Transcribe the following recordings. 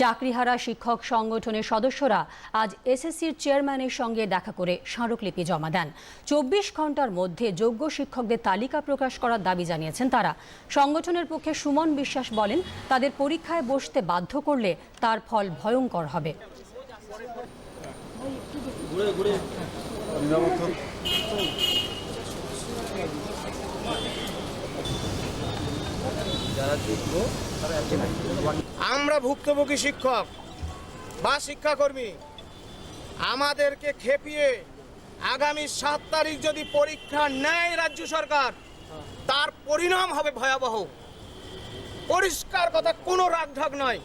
চাকরিহারা শিক্ষক সংগঠনের সদস্যরা আজ এসএসসির চেয়ারম্যানের সঙ্গে দেখা করে স্মারকলিপি জমা দেন। চব্বিশ ঘণ্টার মধ্যে যোগ্য শিক্ষকদের তালিকা প্রকাশ করার দাবি জানিয়েছেন তারা। সংগঠনের পক্ষে সুমন বিশ্বাস বলেন, তাদের পরীক্ষায় বসতে বাধ্য করলে তার ফল ভয়ঙ্কর হবে। আমরা ভুক্তভোগী শিক্ষক বা শিক্ষাকর্মী, আমাদেরকে খেপিয়ে আগামী সাত তারিখ যদি পরীক্ষা নেয় রাজ্য সরকার, তার পরিণাম হবে ভয়াবহ। পরিষ্কার কথা, কোনো রাগঢাক নয়।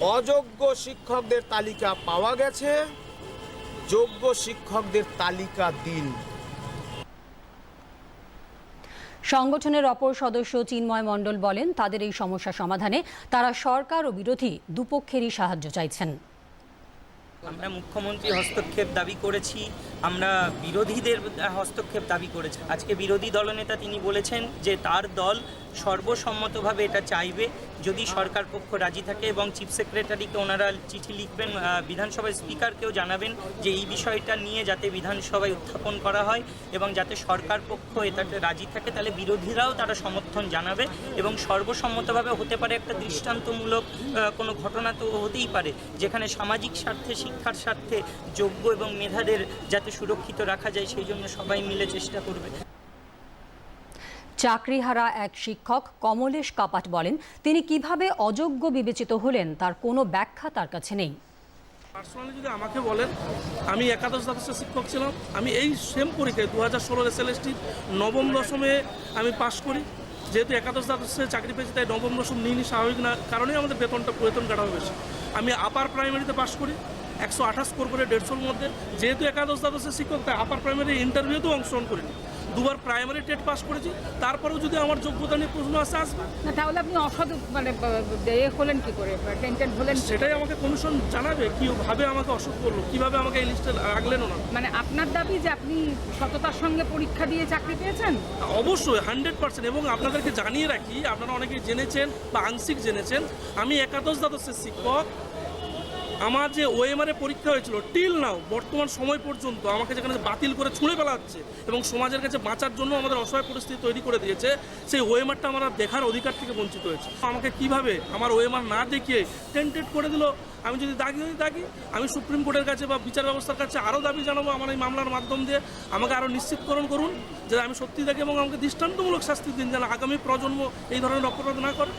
অযোগ্য শিক্ষকদের তালিকা পাওয়া গেছে। যোগ্য শিক্ষকদের তালিকা দিন। সংগঠনের অপর সদস্য চিন্ময় মণ্ডল বলেন, তাদের এই সমস্যা সমাধানে তারা সরকার ও বিরোধী দুপক্ষেরই সাহায্য চাইছেন। আমরা মুখ্যমন্ত্রী হস্তক্ষেপ দাবি করেছি আমরা বিরোধীদের হস্তক্ষেপ দাবি করেছি। আজকে বিরোধী দলনেতা তিনি বলেছেন যে তার দল সর্বসম্মতভাবে এটা চাইবে। যদি সরকার পক্ষ রাজি থাকে এবং চিফ সেক্রেটারিকে ওনারা চিঠি লিখবেন আহ, বিধানসভার স্পিকারকেও জানাবেন যে এই বিষয়টা নিয়ে যাতে বিধানসভায় উত্থাপন করা হয় এবং যাতে সরকার পক্ষ এটাতে রাজি থাকে তাহলে বিরোধীরাও তারা সমর্থন জানাবে এবং সর্বসম্মতভাবে হতে পারে একটা দৃষ্টান্তমূলক কোনো ঘটনা তো হতেই পারে যেখানে সামাজিক স্বার্থে শিক্ষার স্বার্থে যোগ্য এবং মেধাদের যাতে সুরক্ষিত রাখা যায় সেই জন্য সবাই মিলে চেষ্টা করবে। চাকরিহারা এক শিক্ষক কমলেশ কাপাট বলেন তিনি কীভাবে অযোগ্য বিবেচিত হলেন তার কোনো ব্যাখ্যা তার কাছে নেই। পার্সোনালি যদি আমাকে বলেন আমি একাদশ দ্বাদশের শিক্ষক ছিলাম আমি এই সেম পরীক্ষায় দু হাজার ষোলোর এসএলএসটি নবম দশমে আমি পাশ করি। যেহেতু একাদশ দ্বাদশে চাকরি পেয়েছি তাই নবম দশম নিইনি স্বাভাবিক না কারণেই আমাদের বেতনটা বেতন কাটা বেশি। আমি আপার প্রাইমারিতে পাশ করি একশো আঠাশ স্কোর করে দেড়শোর মধ্যে। যেহেতু একাদশ দ্বাদশের শিক্ষক তাই আপার প্রাইমারি ইন্টারভিউতেও অংশগ্রহণ করিনি। দুবার প্রাইমারি টেট পাস করেছি। তারপরেও যদি আমার যোগ্যতা নিয়ে প্রশ্ন আসে আসবে। না তাহলে আপনি অসৎ মানে হলেন কি করে? টেন্টেড হলেন সেটাই আমাকে কমিশন জানাবে কীভাবে আমাকে অসুখ করল কীভাবে আমাকে এই লিস্টে রাখলেনও না মানে আপনার দাবি যে আপনি সততার সঙ্গে পরীক্ষা দিয়ে চাকরি পেয়েছেন? অবশ্যই হান্ড্রেড পার্সেন্ট। এবং আপনাদেরকে জানিয়ে রাখি আপনারা অনেকে জেনেছেন বা আংশিক জেনেছেন আমি একাদশ দ্বাদশের শিক্ষক আমার যে ওএমআর পরীক্ষা হয়েছিল টিল নাও বর্তমান সময় পর্যন্ত আমাকে যেখানে বাতিল করে ছুঁড়ে ফেলা হচ্ছে এবং সমাজের কাছে বাঁচার জন্য আমাদের অসহায় পরিস্থিতি তৈরি করে দিয়েছে, সেই ওএমআরটা আমার দেখার অধিকার থেকে বঞ্চিত হয়েছে। আমাকে কীভাবে আমার ওএমআর না দেখিয়ে টেন্টেড করে দিল? আমি যদি দাগি হই, দাগি। আমি সুপ্রিম কোর্টের কাছে বা বিচার ব্যবস্থার কাছে আরও দাবি জানাব আমার এই মামলার মাধ্যম দিয়ে। আমাকে আরও নিশ্চিতকরণ করুন যে আমি সত্যি থাকি এবং আমাকে দৃষ্টান্তমূলক শাস্তি দিন যেন আগামী প্রজন্ম এই ধরনের অপরাধ না করে।